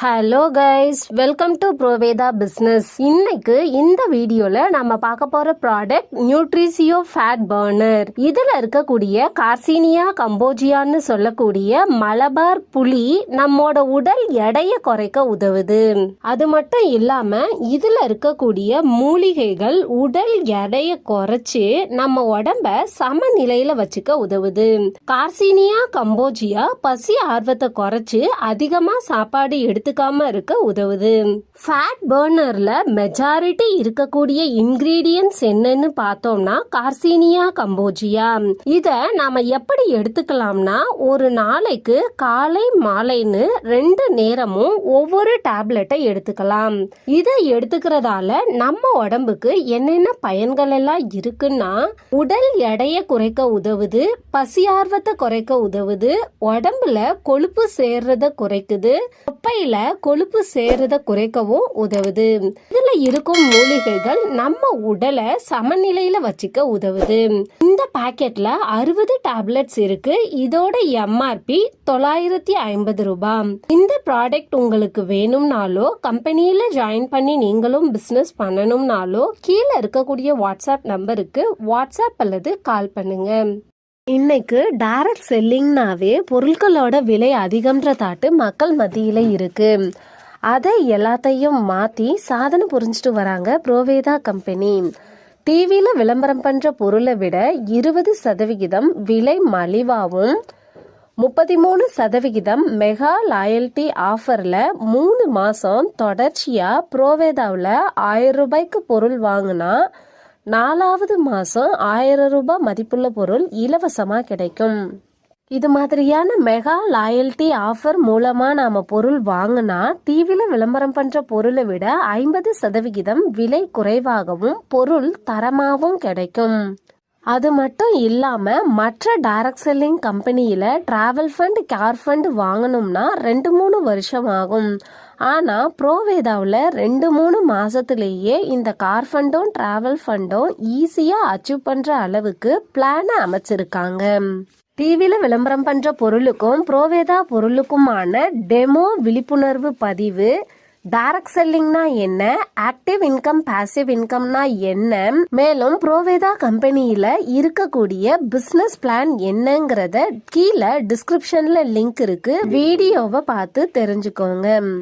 Hello guys welcome to Proveda business இன்னைக்கு இந்த வீடியோல நம்ம பார்க்க போற ப்ராடக்ட் நியூட்ரிசியோ ஃபேட் பர்னர் இதுல இருக்கக்கூடிய கார்சீனியா கம்போஜியான்னு சொல்லக்கூடிய மலபார் புளி நம்மோட உடல் எடையை குறைக்க உதவுது. அது மட்டும் இல்லாம இதுல இருக்கக்கூடிய மூலிகைகள் உடல் எடையை குறைச்சு நம்ம உடம்ப சமநிலையில வச்சுக்க உதவுது. கார்சீனியா கம்போஜியா பசி ஆர்வத்தை குறைச்சு அதிகமா சாப்பாடு எடுத்து எடுத்துக்காம இருக்க உதவுது. ஃபேட் பர்னர்ல மெஜாரிட்டி இருக்கக்கூடிய இன்கிரீடியன்ஸ் என்னன்னு பார்த்தோம்னா கார்சீனியா கம்போஜியா இத நாம எப்படி எடுத்துக்கலாம்னா ஒரு நாளைக்கு காலை மாலைன்னு ரெண்டு நேரமும் ஒவ்வொரு டேப்லெட்டை எடுத்துக்கலாம். இதை எடுத்துக்கிறதால நம்ம உடம்புக்கு என்னென்ன பயன்கள் எல்லாம் இருக்குன்னா உடல் எடையை குறைக்க உதவுது பசியார்வத்தை குறைக்க உதவுது உடம்புல கொழுப்பு சேர்றத குறைக்குது தொப்பையில கொழுப்பு சேர்றத குறைக்கவும் உதவுது. இதுல இருக்கும் மூலிகைகள் நம்ம உடலை சமநிலையில வச்சுக்க உதவுது. இந்த பாக்கெட்ல அறுபது டேப்லெட்ஸ் இருக்கு. இதோட எம்ஆர்பி தொள்ளாயிரத்தி ஐம்பது ரூபாய் இந்த ப்ராடக்ட் உங்களுக்கு வேணும்னாலோ கம்பெனியில ஜாயின் பண்ணி நீங்களும் பிசினஸ் பண்ணணும்னாலோ கீழே இருக்கக்கூடிய வாட்ஸ்அப் நம்பருக்கு வாட்ஸ்அப் அல்லது கால் பண்ணுங்க. இன்னைக்கு டைரக்ட் செல்லிங்னாவே பொருட்களோட விலை அதிகம்ன்ற தாட்டு மக்கள் மத்தியில இருக்கு. அதை எல்லாத்தையும் மாத்தி சாதனை புரிஞ்சுட்டு வராங்க ப்ரோவேதா கம்பெனி. டிவியில் விளம்பரம் பண்ற பொருளை விட இருபது சதவிகிதம் விலை மலிவாகவும் முப்பத்தி மூணு சதவிகிதம் மெகா லாயல்ட்டி ஆஃபரில் மூணு மாதம் தொடர்ச்சியாக ப்ரோவேதாவில் ஆயிரம் ரூபாய்க்கு பொருள் வாங்கினா நாலாவது மாதம் ஆயிரம் ரூபாய் மதிப்புள்ள பொருள் இலவசமாக கிடைக்கும். இது மாதிரியான மெகா லாயல்ட்டி ஆஃபர் மூலமா நாம பொருள் வாங்கினா டிவியில் விளம்பரம் பண்ற பொருளை விட ஐம்பது சதவிகிதம் விலை குறைவாகவும் பொருள் தரமாகவும் கிடைக்கும். அது மட்டும் இல்லாமல் மற்ற டைரக்ட் செல்லிங் கம்பெனியில் ட்ராவல் ஃபண்ட் கார் ஃபண்ட் வாங்கணும்னா ரெண்டு மூணு வருஷம் ஆகும். ஆனால் ப்ரோவேதாவில் ரெண்டு மூணு மாதத்துலேயே இந்த கார் ஃபண்டும் ட்ராவல் ஃபண்டும் ஈஸியாக அச்சீவ் பண்ணுற அளவுக்கு பிளானை அமைச்சிருக்காங்க. டிவியில் விளம்பரம் பண்ணுற பொருளுக்கும் ப்ரோவேதா பொருளுக்குமான டெமோ விழிப்புணர்வு பதிவு டைரக்ட் செல்லிங்னா என்ன? ஆக்டிவ் இன்கம் பாசிவ் இன்கம்னா என்ன? மேலும் ப்ரோவேதா கம்பெனியில இருக்கக்கூடிய பிசினஸ் பிளான் என்னங்கிறத கீழே டிஸ்கிரிப்ஷன்ல லிங்க் இருக்கு. வீடியோவை பார்த்து தெரிஞ்சுக்கோங்க.